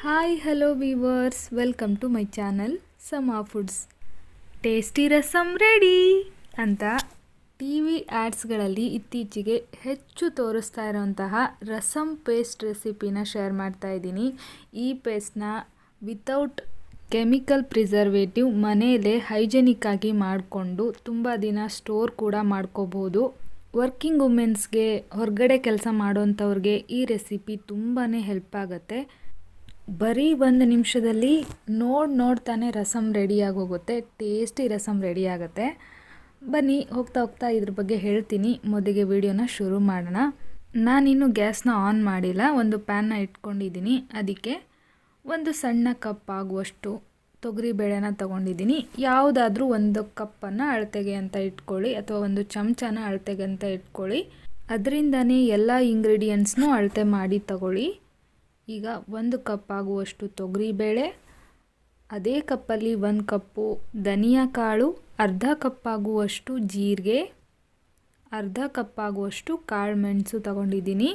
Hi hello viewers welcome to my channel Sama foods tasty rasam ready ಅಂತ T V ಆ್ಯಡ್ಸ್ಗಳಲ್ಲಿ ಇತ್ತೀಚೆಗೆ ಹೆಚ್ಚು ತೋರಿಸ್ತಾ ಇರೋಂತಹ ರಸಮ್ ಪೇಸ್ಟ್ ರೆಸಿಪಿನ ಶೇರ್ ಮಾಡ್ತಾ ಇದ್ದೀನಿ. ಈ ಪೇಸ್ಟ್ನ ವಿತೌಟ್ ಕೆಮಿಕಲ್ ಪ್ರಿಸರ್ವೇಟಿವ್ ಮನೆಯಲ್ಲೇ ಹೈಜೆನಿಕ್ ಆಗಿ ಮಾಡಿಕೊಂಡು ತುಂಬ ದಿನ ಸ್ಟೋರ್ ಕೂಡ ಮಾಡ್ಕೋಬೋದು. ವರ್ಕಿಂಗ್ ವುಮೆನ್ಸ್ಗೆ ಹೊರಗಡೆ ಕೆಲಸ ಮಾಡೋಂಥವ್ರಿಗೆ ಈ ರೆಸಿಪಿ ತುಂಬಾ ಹೆಲ್ಪ್ ಆಗುತ್ತೆ. ಬರೀ ಒಂದು ನಿಮಿಷದಲ್ಲಿ ನೋಡಿ ನೋಡ್ತಾನೆ ರಸಮ್ ರೆಡಿಯಾಗಿ ಹೋಗುತ್ತೆ ಟೇಸ್ಟಿ ರಸಮ್ ರೆಡಿ ಆಗುತ್ತೆ. ಬನ್ನಿ, ಹೋಗ್ತಾ ಹೋಗ್ತಾ ಇದ್ರ ಬಗ್ಗೆ ಹೇಳ್ತೀನಿ. ಮೊದಲಿಗೆ ವಿಡಿಯೋನ ಶುರು ಮಾಡೋಣ. ನಾನಿನ್ನು ಗ್ಯಾಸ್ನ ಆನ್ ಮಾಡಿಲ್ಲ, ಒಂದು ಪ್ಯಾನ್ನ ಇಟ್ಕೊಂಡಿದ್ದೀನಿ. ಅದಕ್ಕೆ ಒಂದು ಸಣ್ಣ ಕಪ್ ಆಗುವಷ್ಟು ತೊಗರಿ ಬೇಳೆನ ತೊಗೊಂಡಿದ್ದೀನಿ. ಯಾವುದಾದ್ರೂ ಒಂದು ಕಪ್ಪನ್ನು ಅಳತೆಗೆ ಅಂತ ಇಟ್ಕೊಳ್ಳಿ, ಅಥವಾ ಒಂದು ಚಮಚನ ಅಳತೆಗೆ ಅಂತ ಇಟ್ಕೊಳ್ಳಿ. ಅದರಿಂದನೇ ಎಲ್ಲ ಇಂಗ್ರೀಡಿಯೆಂಟ್ಸ್ನೂ ಅಳತೆ ಮಾಡಿ ತಗೊಳ್ಳಿ. ಈಗ ಒಂದು ಕಪ್ ಆಗುವಷ್ಟು ತೊಗರಿಬೇಳೆ ಅದೇ ಕಪ್ಪಲ್ಲಿ ಒಂದು ಕಪ್ಪು ಧನಿಯಾ ಕಾಳು, ಅರ್ಧ ಕಪ್ ಆಗುವಷ್ಟು ಜೀರಿಗೆ, ಅರ್ಧ ಕಪ್ ಆಗುವಷ್ಟು ಕಾಳು ಮೆಣಸು ತಗೊಂಡಿದ್ದೀನಿ.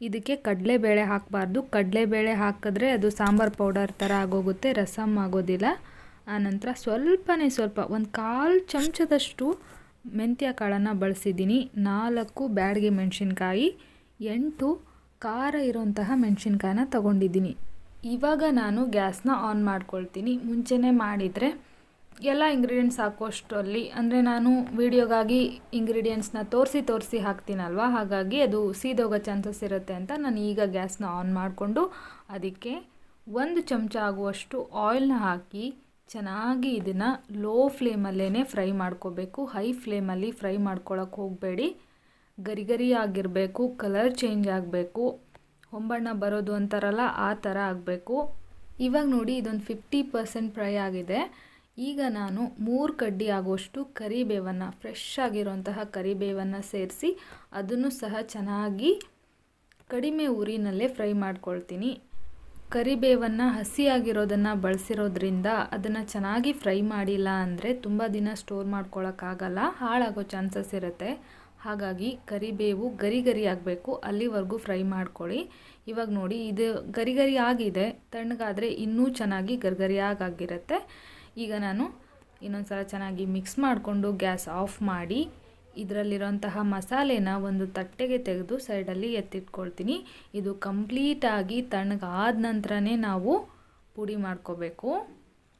ಇದಕ್ಕೆ ಕಡಲೆಬೇಳೆ ಹಾಕಬಾರ್ದು. ಕಡಲೆಬೇಳೆ ಹಾಕಿದ್ರೆ ಅದು ಸಾಂಬಾರು ಪೌಡರ್ ಥರ ಆಗೋಗುತ್ತೆ ರಸಮ್ ಆಗೋದಿಲ್ಲ. ಆನಂತರ ಸ್ವಲ್ಪನೇ ಸ್ವಲ್ಪ, ಒಂದು ಕಾಲು ಚಮಚದಷ್ಟು ಮೆಂತ್ಯ ಕಾಳನ್ನು ಬಳಸಿದ್ದೀನಿ. ನಾಲ್ಕು ಬ್ಯಾಡಗೆ ಮೆಣಸಿನ್ಕಾಯಿ, ಎಂಟು ಖಾರ ಇರೋಂತಹ ಮೆಣಸಿನ್ಕಾಯನ್ನ ತಗೊಂಡಿದ್ದೀನಿ. ಇವಾಗ ನಾನು ಗ್ಯಾಸ್ನ ಆನ್ ಮಾಡ್ಕೊಳ್ತೀನಿ. ಮುಂಚೆನೇ ಮಾಡಿದರೆ ಎಲ್ಲ ಇಂಗ್ರೀಡಿಯೆಂಟ್ಸ್ ಹಾಕೋಷ್ಟರಲ್ಲಿ, ಅಂದರೆ ನಾನು ವೀಡಿಯೋಗಾಗಿ ಇಂಗ್ರೀಡಿಯೆಂಟ್ಸ್ನ ತೋರಿಸಿ ತೋರಿಸಿ ಹಾಕ್ತೀನಲ್ವ? ಹಾಗಾಗಿ ಅದು ಸೀದೋಗೋ ಚಾನ್ಸಸ್ ಇರುತ್ತೆ ಅಂತ ನಾನು ಈಗ ಗ್ಯಾಸ್ನ ಆನ್ ಮಾಡಿಕೊಂಡು ಅದಕ್ಕೆ ಒಂದು ಚಮಚ ಆಗುವಷ್ಟು ಆಯಿಲ್ನ ಹಾಕಿ ಚೆನ್ನಾಗಿ ಇದನ್ನು ಲೋ ಫ್ಲೇಮಲ್ಲೇ ಫ್ರೈ ಮಾಡ್ಕೋಬೇಕು. ಹೈ ಫ್ಲೇಮಲ್ಲಿ ಫ್ರೈ ಮಾಡ್ಕೊಳಕ್ಕೆ ಹೋಗಬೇಡಿ. ಗರಿ ಗರಿ ಆಗಿರಬೇಕು ಕಲರ್ ಚೇಂಜ್ ಆಗಬೇಕು, ಹೊಂಬಣ್ಣ ಬರೋದು ಅಂತಾರಲ್ಲ ಆ ಥರ ಆಗಬೇಕು. ಇವಾಗ ನೋಡಿ ಇದೊಂದು ಫಿಫ್ಟಿ ಪರ್ಸೆಂಟ್ ಫ್ರೈ ಆಗಿದೆ. ಈಗ ನಾನು ಮೂರು ಕಡ್ಡಿ ಆಗುವಷ್ಟು ಕರಿಬೇವನ್ನು ಫ್ರೆಶ್ ಆಗಿರುವಂತಹ ಕರಿಬೇವನ್ನು ಸೇರಿಸಿ ಅದನ್ನು ಸಹ ಚೆನ್ನಾಗಿ ಕಡಿಮೆ ಉರಿನಲ್ಲೇ ಫ್ರೈ ಮಾಡ್ಕೊಳ್ತೀನಿ. ಕರಿಬೇವನ್ನು ಹಸಿಯಾಗಿರೋದನ್ನು ಬಳಸಿರೋದ್ರಿಂದ ಅದನ್ನು ಚೆನ್ನಾಗಿ ಫ್ರೈ ಮಾಡಿಲ್ಲ ಅಂದರೆ ತುಂಬ ದಿನ ಸ್ಟೋರ್ ಮಾಡ್ಕೊಳ್ಳೋಕ್ಕಾಗಲ್ಲ ಹಾಳಾಗೋ ಚಾನ್ಸಸ್ ಇರುತ್ತೆ. ಹಾಗಾಗಿ ಕರಿಬೇವು ಗರಿ ಗರಿ ಆಗಬೇಕು. ಅಲ್ಲಿವರೆಗೂ ಫ್ರೈ ಮಾಡ್ಕೊಳ್ಳಿ. ಇವಾಗ ನೋಡಿ, ಇದು ಗರಿ ಗರಿ ಆಗಿದೆ. ತಣ್ಣಗಾದರೆ ಇನ್ನೂ ಚೆನ್ನಾಗಿ ಗರ್ಗರಿಯಾಗಿರುತ್ತೆ ಈಗ ನಾನು ಇನ್ನೊಂದು ಸಲ ಚೆನ್ನಾಗಿ ಮಿಕ್ಸ್ ಮಾಡಿಕೊಂಡು ಗ್ಯಾಸ್ ಆಫ್ ಮಾಡಿ ಇದರಲ್ಲಿರೋಂತಹ ಮಸಾಲೆನ ಒಂದು ತಟ್ಟೆಗೆ ತೆಗೆದು ಸೈಡಲ್ಲಿ ಎತ್ತಿಟ್ಕೊಳ್ತೀನಿ. ಇದು ಕಂಪ್ಲೀಟಾಗಿ ತಣ್ಣಗಾದ ನಂತರನೇ ನಾವು ಪುಡಿ ಮಾಡ್ಕೋಬೇಕು.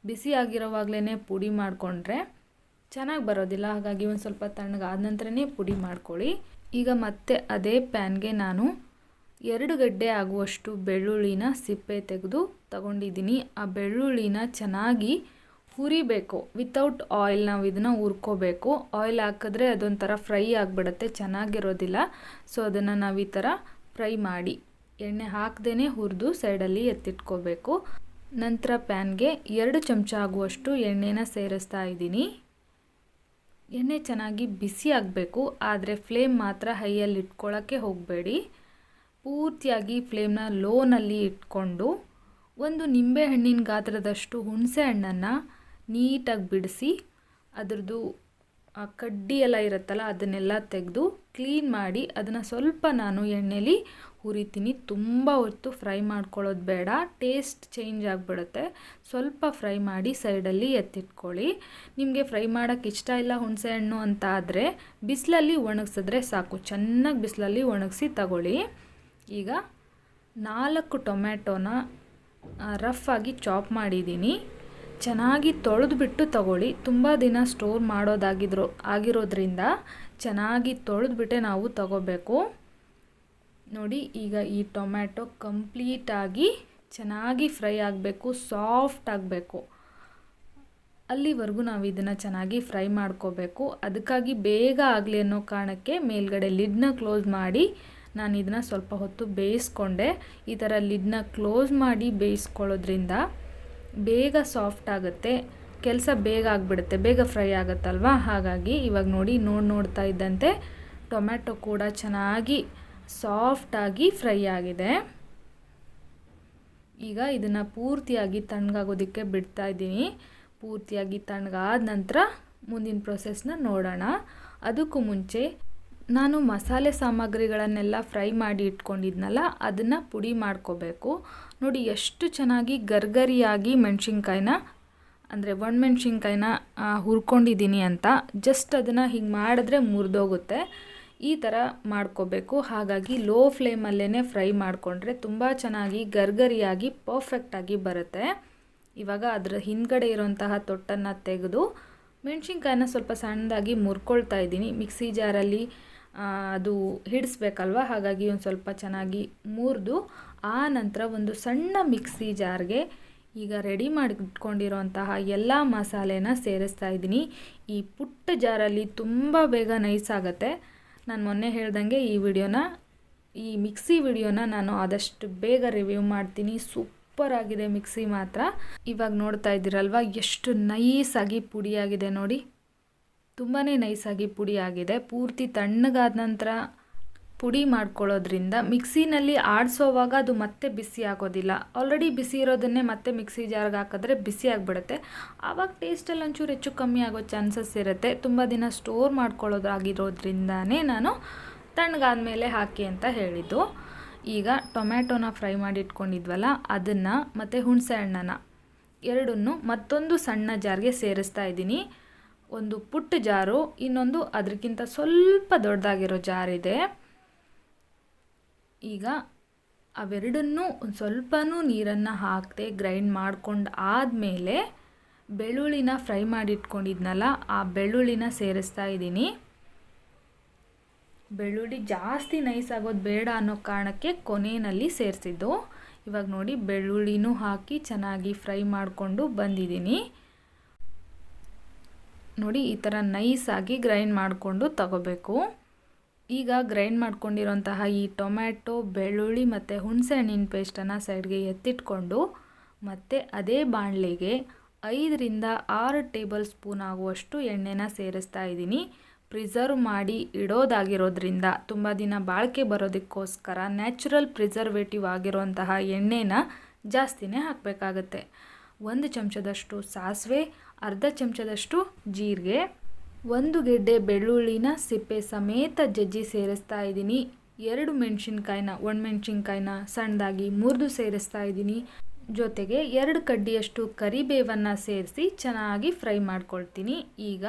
ಬಿಸಿ ಆಗಿರೋವಾಗಲೇ ಪುಡಿ ಮಾಡಿಕೊಂಡ್ರೆ ಚೆನ್ನಾಗಿ ಬರೋದಿಲ್ಲ, ಹಾಗಾಗಿ ಒಂದು ಸ್ವಲ್ಪ ತಣ್ಣಗಾದ ನಂತರನೇ ಪುಡಿ ಮಾಡ್ಕೊಳ್ಳಿ. ಈಗ ಮತ್ತೆ ಅದೇ ಪ್ಯಾನ್ಗೆ ನಾನು ಎರಡು ಗಡ್ಡೆ ಆಗುವಷ್ಟು ಬೆಳ್ಳುಳ್ಳಿನ ಸಿಪ್ಪೆ ತೆಗೆದು ತಗೊಂಡಿದ್ದೀನಿ. ಆ ಬೆಳ್ಳುಳ್ಳಿನ ಚೆನ್ನಾಗಿ ಹುರಿಬೇಕು. ವಿತೌಟ್ ಆಯಿಲ್ ನಾವು ಇದನ್ನು ಹುರ್ಕೋಬೇಕು. ಆಯಿಲ್ ಹಾಕಿದ್ರೆ ಅದೊಂಥರ ಫ್ರೈ ಆಗಿಬಿಡುತ್ತೆ, ಚೆನ್ನಾಗಿರೋದಿಲ್ಲ. ಸೊ ಅದನ್ನು ನಾವು ಈ ಥರ ಫ್ರೈ ಮಾಡಿ ಎಣ್ಣೆ ಹಾಕ್ದೇ ಹುರಿದು ಸೈಡಲ್ಲಿ ಎತ್ತಿಟ್ಕೋಬೇಕು. ನಂತರ ಪ್ಯಾನ್ಗೆ ಎರಡು ಚಮಚ ಆಗುವಷ್ಟು ಎಣ್ಣೆನ ಸೇರಿಸ್ತಾ ಇದ್ದೀನಿ. ಎಣ್ಣೆ ಚೆನ್ನಾಗಿ ಬಿಸಿ ಆಗಬೇಕು, ಆದರೆ ಫ್ಲೇಮ್ ಮಾತ್ರ ಹೈಯಲ್ಲಿ ಇಟ್ಕೊಳ್ಳೋಕ್ಕೆ ಹೋಗಬೇಡಿ. ಪೂರ್ತಿಯಾಗಿ ಫ್ಲೇಮ್ನ ಲೋನಲ್ಲಿ ಇಟ್ಕೊಂಡು ಒಂದು ನಿಂಬೆ ಹಣ್ಣಿನ ಗಾತ್ರದಷ್ಟು ಹುಣಸೆ ಹಣ್ಣನ್ನು ನೀಟಾಗಿ ಬಿಡಿಸಿ, ಅದರದ್ದು ಆ ಕಡ್ಡಿ ಎಲ್ಲ ಇರುತ್ತಲ್ಲ, ಅದನ್ನೆಲ್ಲ ತೆಗೆದು ಕ್ಲೀನ್ ಮಾಡಿ ಅದನ್ನು ಸ್ವಲ್ಪ ನಾನು ಎಣ್ಣೆಲಿ ಹುರಿತೀನಿ. ತುಂಬ ಹೊತ್ತು ಫ್ರೈ ಮಾಡ್ಕೊಳ್ಳೋದು ಬೇಡ ಟೇಸ್ಟ್ ಚೇಂಜ್ ಆಗಿಬಿಡುತ್ತೆ. ಸ್ವಲ್ಪ ಫ್ರೈ ಮಾಡಿ ಸೈಡಲ್ಲಿ ಎತ್ತಿಟ್ಕೊಳ್ಳಿ. ನಿಮಗೆ ಫ್ರೈ ಮಾಡೋಕ್ಕೆ ಇಷ್ಟ ಇಲ್ಲ ಹುಣಸೆ ಹಣ್ಣು ಅಂತ ಆದರೆ ಬಿಸಿಲಲ್ಲಿ ಒಣಗಿಸಿದ್ರೆ ಸಾಕು. ಚೆನ್ನಾಗಿ ಬಿಸಿಲಲ್ಲಿ ಒಣಗಿಸಿ ತಗೊಳ್ಳಿ. ಈಗ ನಾಲ್ಕು ಟೊಮ್ಯಾಟೋನ ರಫ್ ಆಗಿ ಚಾಪ್ ಮಾಡಿದ್ದೀನಿ. ಚೆನ್ನಾಗಿ ತೊಳೆದ್ಬಿಟ್ಟು ತಗೊಳ್ಳಿ. ತುಂಬ ದಿನ ಸ್ಟೋರ್ ಮಾಡೋದಾಗಿದ್ರು, ಆಗಿರೋದ್ರಿಂದ ಚೆನ್ನಾಗಿ ತೊಳೆದ್ಬಿಟ್ಟೆ ನಾವು ತಗೋಬೇಕು. ನೋಡಿ, ಈಗ ಈ ಟೊಮ್ಯಾಟೊ ಕಂಪ್ಲೀಟಾಗಿ ಚೆನ್ನಾಗಿ ಫ್ರೈ ಆಗಬೇಕು ಸಾಫ್ಟ್ ಆಗಬೇಕು. ಅಲ್ಲಿವರೆಗೂ ನಾವು ಇದನ್ನು ಚೆನ್ನಾಗಿ ಫ್ರೈ ಮಾಡ್ಕೋಬೇಕು. ಅದಕ್ಕಾಗಿ ಬೇಗ ಆಗಲಿ ಅನ್ನೋ ಕಾರಣಕ್ಕೆ ಮೇಲ್ಗಡೆ ಲಿಡ್ನ ಕ್ಲೋಸ್ ಮಾಡಿ ನಾನು ಇದನ್ನು ಸ್ವಲ್ಪ ಹೊತ್ತು ಬೇಯಿಸ್ಕೊಂಡೆ. ಈ ಥರ ಲಿಡ್ನ ಕ್ಲೋಸ್ ಮಾಡಿ ಬೇಯಿಸ್ಕೊಳ್ಳೋದ್ರಿಂದ ಬೇಗ ಸಾಫ್ಟ್ ಆಗುತ್ತೆ, ಕೆಲಸ ಬೇಗ ಆಗಿಬಿಡುತ್ತೆ, ಬೇಗ ಫ್ರೈ ಆಗುತ್ತಲ್ವಾ? ಹಾಗಾಗಿ ಇವಾಗ ನೋಡಿ ನೋಡಿ ನೋಡ್ತಾ ಇದ್ದಂತೆ ಟೊಮ್ಯಾಟೊ ಕೂಡ ಚೆನ್ನಾಗಿ ಸಾಫ್ಟಾಗಿ ಫ್ರೈ ಆಗಿದೆ. ಈಗ ಇದನ್ನು ಪೂರ್ತಿಯಾಗಿ ತಣ್ಣಗಾಗೋದಕ್ಕೆ ಬಿಡ್ತಾ ಇದ್ದೀನಿ. ಪೂರ್ತಿಯಾಗಿ ತಣ್ಣಗಾದ ನಂತರ ಮುಂದಿನ ಪ್ರೊಸೆಸ್ನ ನೋಡೋಣ. ಅದಕ್ಕೂ ಮುಂಚೆ ನಾನು ಮಸಾಲೆ ಸಾಮಗ್ರಿಗಳನ್ನೆಲ್ಲ ಫ್ರೈ ಮಾಡಿ ಇಟ್ಕೊಂಡಿದ್ನಲ್ಲ, ಅದನ್ನು ಪುಡಿ ಮಾಡ್ಕೋಬೇಕು. ನೋಡಿ ಎಷ್ಟು ಚೆನ್ನಾಗಿ ಗರ್ಗರಿಯಾಗಿ ಮೆಣಸಿನ್ಕಾಯಿನ, ಅಂದರೆ ಒಣಮೆಣ್ಸಿನ್ಕಾಯಿನ ಹುರ್ಕೊಂಡಿದ್ದೀನಿ ಅಂತ ಜಸ್ಟ್ ಅದನ್ನು ಹಿಂಗೆ ಮಾಡಿದ್ರೆ ಮುರಿದೋಗುತ್ತೆ. ಈ ಥರ ಮಾಡ್ಕೋಬೇಕು. ಹಾಗಾಗಿ ಲೋ ಫ್ಲೇಮಲ್ಲೇ ಫ್ರೈ ಮಾಡಿಕೊಂಡ್ರೆ ತುಂಬ ಚೆನ್ನಾಗಿ ಗರ್ಗರಿಯಾಗಿ ಪರ್ಫೆಕ್ಟಾಗಿ ಬರುತ್ತೆ. ಇವಾಗ ಅದರ ಹಿಂದ್ಗಡೆ ಇರೋಂತಹ ತೊಟ್ಟನ್ನು ತೆಗೆದು, ಮೆಣಸಿನ್ಕಾಯಿನ ಸ್ವಲ್ಪ ಸಣ್ಣದಾಗಿ ಮುರ್ಕೊಳ್ತಾ ಇದ್ದೀನಿ. ಮಿಕ್ಸಿ ಜಾರಲ್ಲಿ ಅದು ಹಿಡಿಸ್ಬೇಕಲ್ವ? ಹಾಗಾಗಿ ಒಂದು ಸ್ವಲ್ಪ ಚೆನ್ನಾಗಿ ಮುರಿದು, ಆ ನಂತರ ಒಂದು ಸಣ್ಣ ಮಿಕ್ಸಿ ಜಾರ್ಗೆ ಈಗ ರೆಡಿ ಮಾಡಿಟ್ಕೊಂಡಿರೋಂತಹ ಎಲ್ಲ ಮಸಾಲೆನ ಸೇರಿಸ್ತಾ ಇದ್ದೀನಿ. ಈ ಪುಟ್ಟ ಜಾರಲ್ಲಿ ತುಂಬ ಬೇಗ ನೈಸ್ ಆಗುತ್ತೆ. ನಾನು ಮೊನ್ನೆ ಹೇಳ್ದಂಗೆ ಈ ವಿಡಿಯೋನ, ಈ ಮಿಕ್ಸಿ ವಿಡಿಯೋನ ನಾನು ಆದಷ್ಟು ಬೇಗ ರಿವ್ಯೂ ಮಾಡ್ತೀನಿ. ಸೂಪರ್ ಆಗಿದೆ ಮಿಕ್ಸಿ ಮಾತ್ರ. ಇವಾಗ ನೋಡ್ತಾ ಇದ್ದೀರಲ್ವ? ಎಷ್ಟು ನೈಸಾಗಿ ಪುಡಿಯಾಗಿದೆ ನೋಡಿ. ತುಂಬಾ ನೈಸಾಗಿ ಪುಡಿ ಆಗಿದೆ. ಪೂರ್ತಿ ತಣ್ಣಗಾದ ನಂತರ ಪುಡಿ ಮಾಡ್ಕೊಳ್ಳೋದ್ರಿಂದ ಮಿಕ್ಸಿನಲ್ಲಿ ಆಡಿಸೋವಾಗ ಅದು ಮತ್ತೆ ಬಿಸಿ ಆಗೋದಿಲ್ಲ. ಆಲ್ರೆಡಿ ಬಿಸಿ ಇರೋದನ್ನೇ ಮತ್ತೆ ಮಿಕ್ಸಿ ಜಾರ್ಗೆ ಹಾಕಿದ್ರೆ ಬಿಸಿ ಆಗಿಬಿಡುತ್ತೆ. ಆವಾಗ ಟೇಸ್ಟಲ್ಲಿ ಒಂಚೂರು ಹೆಚ್ಚು ಕಮ್ಮಿ ಆಗೋ ಚಾನ್ಸಸ್ ಇರುತ್ತೆ. ತುಂಬ ದಿನ ಸ್ಟೋರ್ ಮಾಡ್ಕೊಳ್ಳೋದಾಗಿರೋದ್ರಿಂದನೇ ನಾನು ತಣ್ಣಗಾದ ಮೇಲೆ ಹಾಕಿ ಅಂತ ಹೇಳಿದ್ದು. ಈಗ ಟೊಮ್ಯಾಟೊನ ಫ್ರೈ ಮಾಡಿ ಇಟ್ಕೊಂಡಿದ್ವಲ್ಲ ಅದನ್ನು ಮತ್ತು ಹುಣಸೆ ಹಣ್ಣನ್ನು ಎರಡನ್ನು ಮತ್ತೊಂದು ಸಣ್ಣ ಜಾರ್ಗೆ ಸೇರಿಸ್ತಾ ಇದ್ದೀನಿ. ಒಂದು ಪುಟ್ಟ ಜಾರು, ಇನ್ನೊಂದು ಅದಕ್ಕಿಂತ ಸ್ವಲ್ಪ ದೊಡ್ಡದಾಗಿರೋ ಜಾರಿದೆ. ಈಗ ಅವೆರಡನ್ನೂ ಒಂದು ಸ್ವಲ್ಪನೂ ನೀರನ್ನು ಹಾಕದೆ ಗ್ರೈಂಡ್ ಮಾಡ್ಕೊಂಡು ಆದಮೇಲೆ ಬೆಳ್ಳುಳ್ಳಿನ ಫ್ರೈ ಮಾಡಿಟ್ಕೊಂಡಿದ್ನಲ್ಲ, ಆ ಬೆಳ್ಳುಳ್ಳಿನ ಸೇರಿಸ್ತಾ ಇದ್ದೀನಿ. ಬೆಳ್ಳುಳ್ಳಿ ಜಾಸ್ತಿ ನೈಸ್ ಆಗೋದು ಬೇಡ ಅನ್ನೋ ಕಾರಣಕ್ಕೆ ಕೊನೆಯಲ್ಲಿ ಸೇರಿಸಿದ್ದು. ಇವಾಗ ನೋಡಿ ಬೆಳ್ಳುಳ್ಳಿನೂ ಹಾಕಿ ಚೆನ್ನಾಗಿ ಫ್ರೈ ಮಾಡಿಕೊಂಡು ಬಂದಿದ್ದೀನಿ. ನೋಡಿ, ಈ ಥರ ನೈಸಾಗಿ ಗ್ರೈಂಡ್ ಮಾಡಿಕೊಂಡು ತಗೋಬೇಕು. ಈಗ ಗ್ರೈಂಡ್ ಮಾಡ್ಕೊಂಡಿರೋಂತಹ ಈ ಟೊಮ್ಯಾಟೊ, ಬೆಳ್ಳುಳ್ಳಿ ಮತ್ತು ಹುಣಸೆ ಹಣ್ಣಿನ ಪೇಸ್ಟನ್ನು ಸೈಡ್ಗೆ ಎತ್ತಿಟ್ಕೊಂಡು ಮತ್ತು ಅದೇ ಬಾಣಲೆಗೆ ಐದರಿಂದ ಆರು ಟೇಬಲ್ ಸ್ಪೂನ್ ಆಗುವಷ್ಟು ಎಣ್ಣೆನ ಸೇರಿಸ್ತಾ ಇದ್ದೀನಿ. ಪ್ರಿಸರ್ವ್ ಮಾಡಿ ಇಡೋದಾಗಿರೋದ್ರಿಂದ ತುಂಬ ದಿನ ಬಾಳಿಕೆ ಬರೋದಕ್ಕೋಸ್ಕರ ನ್ಯಾಚುರಲ್ ಪ್ರಿಸರ್ವೇಟಿವ್ ಆಗಿರೋಂತಹ ಎಣ್ಣೆನ ಜಾಸ್ತಿನೇ ಹಾಕಬೇಕಾಗತ್ತೆ. ಒಂದು ಚಮಚದಷ್ಟು ಸಾಸಿವೆ ಅರ್ಧ ಚಮಚದಷ್ಟು ಜೀರಿಗೆ, ಒಂದು ಗೆಡ್ಡೆ ಬೆಳ್ಳುಳ್ಳಿನ ಸಿಪ್ಪೆ ಸಮೇತ ಜಜ್ಜಿ ಸೇರಿಸ್ತಾ ಇದ್ದೀನಿ. ಎರಡು ಮೆಣಸಿನ್ಕಾಯಿನ ಒಣಮೆಣ್ಸಿನ್ಕಾಯಿನ ಸಣ್ಣದಾಗಿ ಮುರಿದು ಸೇರಿಸ್ತಾ ಇದ್ದೀನಿ. ಜೊತೆಗೆ ಎರಡು ಕಡ್ಡಿಯಷ್ಟು ಕರಿಬೇವನ್ನು ಸೇರಿಸಿ ಚೆನ್ನಾಗಿ ಫ್ರೈ ಮಾಡ್ಕೊಳ್ತೀನಿ. ಈಗ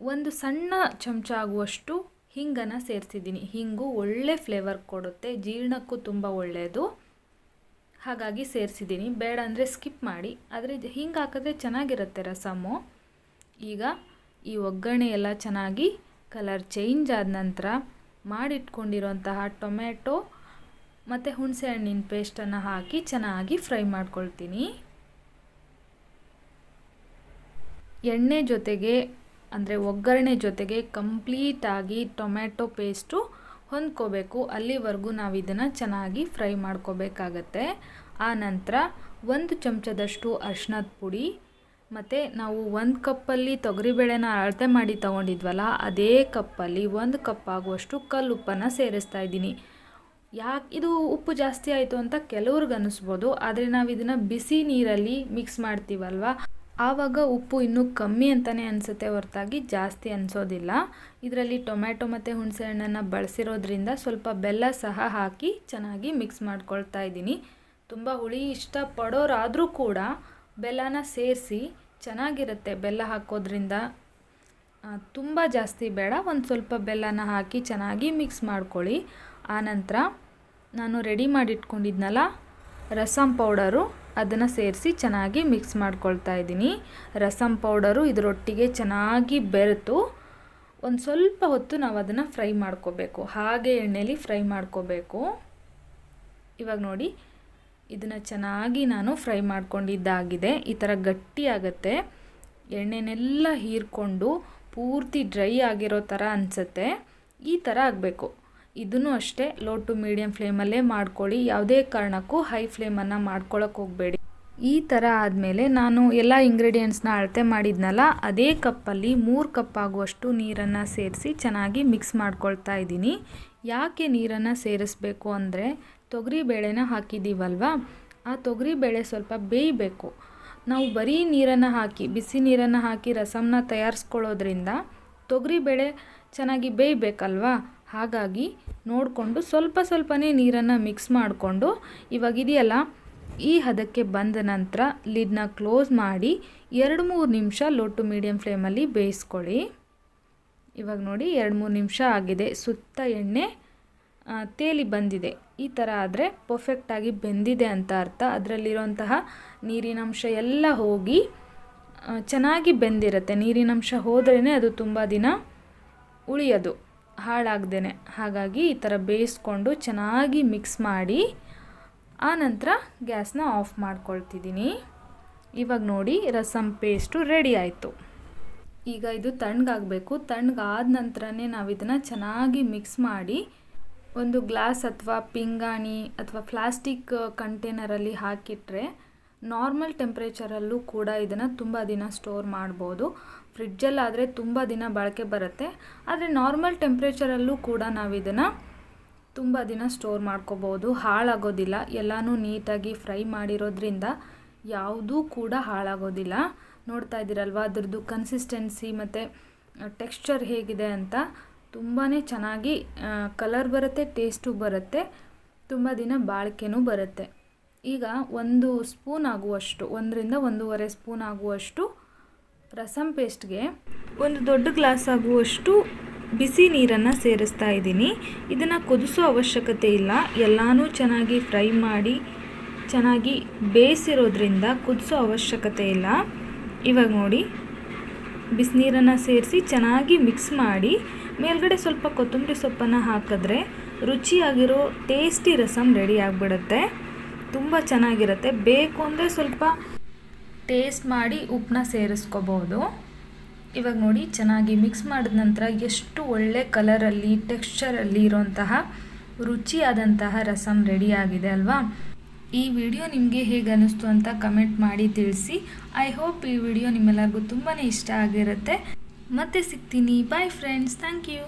ಒಂದು ಸಣ್ಣ ಚಮಚ ಆಗುವಷ್ಟು ಹಿಂಗನ್ನು ಸೇರಿಸಿದ್ದೀನಿ. ಹಿಂಗು ಒಳ್ಳೆ ಫ್ಲೇವರ್ ಕೊಡುತ್ತೆ. ಜೀರ್ಣಕ್ಕೂ ತುಂಬ ಒಳ್ಳೆಯದು. ಹಾಗಾಗಿ ಸೇರಿಸಿದ್ದೀನಿ. ಬೇಡ ಅಂದರೆ ಸ್ಕಿಪ್ ಮಾಡಿ. ಆದರೆ ಹಿಂಗೆ ಹಾಕಿದ್ರೆ ಚೆನ್ನಾಗಿರುತ್ತೆ ರಸಮು. ಈಗ ಈ ಒಗ್ಗರಣೆ ಎಲ್ಲ ಚೆನ್ನಾಗಿ ಕಲರ್ ಚೇಂಜ್ ಆದ ನಂತರ ಮಾಡಿಟ್ಕೊಂಡಿರೋಂತಹ ಟೊಮ್ಯಾಟೊ ಮತ್ತು ಹುಣಸೆ ಹಣ್ಣಿನ ಪೇಸ್ಟನ್ನು ಹಾಕಿ ಚೆನ್ನಾಗಿ ಫ್ರೈ ಮಾಡ್ಕೊಳ್ತೀನಿ. ಎಣ್ಣೆ ಜೊತೆಗೆ ಅಂದರೆ ಒಗ್ಗರಣೆ ಜೊತೆಗೆ ಕಂಪ್ಲೀಟಾಗಿ ಟೊಮ್ಯಾಟೊ ಪೇಸ್ಟು ಹೊಂದ್ಕೋಬೇಕು. ಅಲ್ಲಿವರೆಗೂ ನಾವು ಇದನ್ನು ಚೆನ್ನಾಗಿ ಫ್ರೈ ಮಾಡ್ಕೋಬೇಕಾಗತ್ತೆ. ನಂತರ ಒಂದು ಚಮಚದಷ್ಟು ಅರ್ಶಿನದ ಪುಡಿ. ಮತ್ತು ನಾವು ಒಂದು ಕಪ್ಪಲ್ಲಿ ತೊಗರಿಬೇಳೆನ ಅಳತೆ ಮಾಡಿ ತೊಗೊಂಡಿದ್ವಲ್ಲ, ಅದೇ ಕಪ್ಪಲ್ಲಿ ಒಂದು ಕಪ್ ಆಗುವಷ್ಟು ಕಲ್ಲು ಉಪ್ಪನ್ನು ಸೇರಿಸ್ತಾ ಇದ್ದೀನಿ. ಯಾಕೆ, ಇದು ಉಪ್ಪು ಜಾಸ್ತಿ ಆಯಿತು ಅಂತ ಕೆಲವ್ರಿಗೆ ಅನ್ನಿಸ್ಬೋದು ಆದರೆ ನಾವು ಇದನ್ನು ಬಿಸಿ ನೀರಲ್ಲಿ ಮಿಕ್ಸ್ ಮಾಡ್ತೀವಲ್ವ? ಆವಾಗ ಉಪ್ಪು ಇನ್ನೂ ಕಮ್ಮಿ ಅಂತಲೇ ಅನಿಸುತ್ತೆ, ಹೊರತಾಗಿ ಜಾಸ್ತಿ ಅನಿಸೋದಿಲ್ಲ. ಇದರಲ್ಲಿ ಟೊಮ್ಯಾಟೊ ಮತ್ತು ಹುಣಸೆ ಹಣ್ಣನ್ನು ಬಳಸಿರೋದ್ರಿಂದ ಸ್ವಲ್ಪ ಬೆಲ್ಲ ಸಹ ಹಾಕಿ ಚೆನ್ನಾಗಿ ಮಿಕ್ಸ್ ಮಾಡ್ಕೊಳ್ತಾ ಇದ್ದೀನಿ. ತುಂಬ ಹುಳಿ ಇಷ್ಟಪಡೋರಾದರೂ ಕೂಡ ಬೆಲ್ಲನ ಸೇರಿಸಿ ಚೆನ್ನಾಗಿರುತ್ತೆ ಬೆಲ್ಲ ಹಾಕೋದ್ರಿಂದ. ತುಂಬ ಜಾಸ್ತಿ ಬೇಡ, ಒಂದು ಸ್ವಲ್ಪ ಬೆಲ್ಲನ ಹಾಕಿ ಚೆನ್ನಾಗಿ ಮಿಕ್ಸ್ ಮಾಡ್ಕೊಳ್ಳಿ. ಆನಂತರ ನಾನು ರೆಡಿ ಮಾಡಿಟ್ಕೊಂಡಿದ್ನಲ್ಲ, ರಸಂ ಪೌಡರು ಅದನ್ನು ಸೇರಿಸಿ ಚೆನ್ನಾಗಿ ಮಿಕ್ಸ್ ಮಾಡ್ಕೊಳ್ತಾ ಇದ್ದೀನಿ. ರಸಂ ಪೌಡರು ಇದರೊಟ್ಟಿಗೆ ಚೆನ್ನಾಗಿ ಬೆರೆತು ಒಂದು ಸ್ವಲ್ಪ ಹೊತ್ತು ನಾವು ಅದನ್ನು ಫ್ರೈ ಮಾಡ್ಕೋಬೇಕು. ಹಾಗೆ ಎಣ್ಣೆಲಿ ಫ್ರೈ ಮಾಡ್ಕೋಬೇಕು. ಇವಾಗ ನೋಡಿ, ಇದನ್ನು ಚೆನ್ನಾಗಿ ನಾನು ಫ್ರೈ ಮಾಡ್ಕೊಂಡಿದ್ದಾಗಿದೆ. ಈ ಥರ ಗಟ್ಟಿಯಾಗತ್ತೆ ಎಣ್ಣೆನೆಲ್ಲ ಹೀರ್ಕೊಂಡು ಪೂರ್ತಿ ಡ್ರೈ ಆಗಿರೋ ಥರ ಅನಿಸುತ್ತೆ. ಈ ಥರ ಆಗಬೇಕು. ಇದನ್ನು ಅಷ್ಟೇ ಲೋ ಟು ಮೀಡಿಯಮ್ ಫ್ಲೇಮಲ್ಲೇ ಮಾಡ್ಕೊಳ್ಳಿ. ಯಾವುದೇ ಕಾರಣಕ್ಕೂ ಹೈ ಫ್ಲೇಮನ್ನು ಮಾಡ್ಕೊಳ್ಳೋಕೆ ಹೋಗಬೇಡಿ. ಈ ಥರ ಆದಮೇಲೆ ನಾನು ಎಲ್ಲ ಇಂಗ್ರೀಡಿಯೆಂಟ್ಸ್ನ ಅಳತೆ ಮಾಡಿದ್ನಲ್ಲ, ಅದೇ ಕಪ್ಪಲ್ಲಿ ಮೂರು ಕಪ್ ಆಗುವಷ್ಟು ನೀರನ್ನು ಸೇರಿಸಿ ಚೆನ್ನಾಗಿ ಮಿಕ್ಸ್ ಮಾಡ್ಕೊಳ್ತಾ ಇದ್ದೀನಿ. ಯಾಕೆ ನೀರನ್ನು ಸೇರಿಸ್ಬೇಕು ಅಂದರೆ, ತೊಗರಿ ಬೇಳೆನ ಹಾಕಿದ್ದೀವಲ್ವ? ಆ ತೊಗರಿ ಬೇಳೆ ಸ್ವಲ್ಪ ಬೇಯಬೇಕು. ನಾವು ಬರೀ ನೀರನ್ನು ಹಾಕಿ, ಬಿಸಿ ನೀರನ್ನು ಹಾಕಿ ರಸಮನ್ನ ತಯಾರಿಸ್ಕೊಳ್ಳೋದ್ರಿಂದ ತೊಗರಿ ಬೇಳೆ ಚೆನ್ನಾಗಿ ಬೇಯಬೇಕಲ್ವಾ? ಹಾಗಾಗಿ ನೋಡಿಕೊಂಡು ಸ್ವಲ್ಪ ಸ್ವಲ್ಪನೇ ನೀರನ್ನು ಮಿಕ್ಸ್ ಮಾಡಿಕೊಂಡು ಇವಾಗಿದೆಯಲ್ಲ ಈ ಹದಕ್ಕೆ ಬಂದ ನಂತರ ಲಿಡ್ನ ಕ್ಲೋಸ್ ಮಾಡಿ ಎರಡು ಮೂರು ನಿಮಿಷ ಲೋ ಟು ಮೀಡಿಯಮ್ ಫ್ಲೇಮಲ್ಲಿ ಬೇಯಿಸ್ಕೊಳ್ಳಿ. ಇವಾಗ ನೋಡಿ ಎರಡು ಮೂರು ನಿಮಿಷ ಆಗಿದೆ, ಸುತ್ತ ಎಣ್ಣೆ ತೇಲಿ ಬಂದಿದೆ. ಈ ಥರ ಆದರೆ ಪರ್ಫೆಕ್ಟಾಗಿ ಬೆಂದಿದೆ ಅಂತ ಅರ್ಥ. ಅದರಲ್ಲಿರೋಂತಹ ನೀರಿನಂಶ ಎಲ್ಲ ಹೋಗಿ ಚೆನ್ನಾಗಿ ಬೆಂದಿರುತ್ತೆ. ನೀರಿನಂಶ ಹೋದ್ರೇ ಅದು ತುಂಬ ದಿನ ಉಳಿಯೋದು. ಹಾಳಾಗ್ದೇನೆ. ಹಾಗಾಗಿ ಈ ಥರ ಬೇಯಿಸ್ಕೊಂಡು ಚೆನ್ನಾಗಿ ಮಿಕ್ಸ್ ಮಾಡಿ ಆ ನಂತರ ಗ್ಯಾಸ್ನ ಆಫ್ ಮಾಡ್ಕೊಳ್ತಿದ್ದೀನಿ. ಇವಾಗ ನೋಡಿ ರಸಮ್ ಪೇಸ್ಟು ರೆಡಿ ಆಯಿತು. ಈಗ ಇದು ತಣ್ಣಗಾಗಬೇಕು. ತಣ್ಣಗಾದ ನಂತರನೇ ನಾವು ಇದನ್ನು ಚೆನ್ನಾಗಿ ಮಿಕ್ಸ್ ಮಾಡಿ ಒಂದು ಗ್ಲಾಸ್ ಅಥವಾ ಪಿಂಗಾಣಿ ಅಥವಾ ಪ್ಲಾಸ್ಟಿಕ್ ಕಂಟೈನರಲ್ಲಿ ಹಾಕಿಟ್ರೆ ನಾರ್ಮಲ್ ಟೆಂಪ್ರೇಚರಲ್ಲೂ ಕೂಡ ಇದನ್ನು ತುಂಬ ದಿನ ಸ್ಟೋರ್ ಮಾಡ್ಬೋದು. ಫ್ರಿಡ್ಜಲ್ಲಾದರೆ ತುಂಬ ದಿನ ಬಾಳಿಕೆ ಬರುತ್ತೆ. ಆದರೆ ನಾರ್ಮಲ್ ಟೆಂಪ್ರೇಚರಲ್ಲೂ ಕೂಡ ನಾವು ಇದನ್ನು ತುಂಬ ದಿನ ಸ್ಟೋರ್ ಮಾಡ್ಕೋಬೋದು. ಹಾಳಾಗೋದಿಲ್ಲ. ಎಲ್ಲನೂ ನೀಟಾಗಿ ಫ್ರೈ ಮಾಡಿರೋದ್ರಿಂದ ಯಾವುದೂ ಕೂಡ ಹಾಳಾಗೋದಿಲ್ಲ. ನೋಡ್ತಾ ಇದ್ದೀರಲ್ವ? ಅದರದ್ದು ಕನ್ಸಿಸ್ಟೆನ್ಸಿ ಮತ್ತು ಟೆಕ್ಸ್ಚರ್ ಹೇಗಿದೆ ಅಂತ ತುಂಬಾ ಚೆನ್ನಾಗಿ ಕಲರ್ ಬರುತ್ತೆ ಟೇಸ್ಟು ಬರುತ್ತೆ, ತುಂಬ ದಿನ ಬಾಳಿಕೆನೂ ಬರುತ್ತೆ. ಈಗ ಒಂದು ಸ್ಪೂನ್ ಆಗುವಷ್ಟು, ಒಂದರಿಂದ ಒಂದೂವರೆ ಸ್ಪೂನ್ ಆಗುವಷ್ಟು ರಸಮ್ ಪೇಸ್ಟ್ಗೆ ಒಂದು ದೊಡ್ಡ ಗ್ಲಾಸ್ ಆಗುವಷ್ಟು ಬಿಸಿ ನೀರನ್ನು ಸೇರಿಸ್ತಾ ಇದ್ದೀನಿ. ಇದನ್ನು ಕುದಿಸೋ ಅವಶ್ಯಕತೆ ಇಲ್ಲ. ಎಲ್ಲನೂ ಚೆನ್ನಾಗಿ ಫ್ರೈ ಮಾಡಿ ಚೆನ್ನಾಗಿ ಬೇಯಿಸಿರೋದ್ರಿಂದ ಕುದಿಸೋ ಅವಶ್ಯಕತೆ ಇಲ್ಲ. ಇವಾಗ ನೋಡಿ ಬಿಸಿನೀರನ್ನು ಸೇರಿಸಿ ಚೆನ್ನಾಗಿ ಮಿಕ್ಸ್ ಮಾಡಿ ಮೇಲ್ಗಡೆ ಸ್ವಲ್ಪ ಕೊತ್ತಂಬರಿ ಸೊಪ್ಪನ್ನು ಹಾಕಿದ್ರೆ ರುಚಿಯಾಗಿರೋ ಟೇಸ್ಟಿ ರಸಮ್ ರೆಡಿ ಆಗಿಬಿಡುತ್ತೆ. ತುಂಬ ಚೆನ್ನಾಗಿರುತ್ತೆ. ಬೇಕು ಅಂದರೆ ಸ್ವಲ್ಪ ಟೇಸ್ಟ್ ಮಾಡಿ ಉಪ್ಪನ್ನ ಸೇರಿಸ್ಕೋಬೋದು. ಇವಾಗ ನೋಡಿ, ಚೆನ್ನಾಗಿ ಮಿಕ್ಸ್ ಮಾಡಿದ ನಂತರ ಎಷ್ಟು ಒಳ್ಳೆ ಕಲರಲ್ಲಿ ಟೆಕ್ಸ್ಚರಲ್ಲಿ ಇರೋಂತಹ ರುಚಿಯಾದಂತಹ ರಸಮ್ ರೆಡಿಯಾಗಿದೆ ಅಲ್ವಾ? ಈ ವಿಡಿಯೋ ನಿಮಗೆ ಹೇಗೆ ಅನ್ನಿಸ್ತು ಅಂತ ಕಮೆಂಟ್ ಮಾಡಿ ತಿಳಿಸಿ. ಐ ಹೋಪ್ ಈ ವಿಡಿಯೋ ನಿಮ್ಮೆಲ್ಲರಿಗೂ ತುಂಬಾ ಇಷ್ಟ ಆಗಿರುತ್ತೆ. ಮತ್ತೆ ಸಿಗ್ತೀನಿ. Bye friends thank you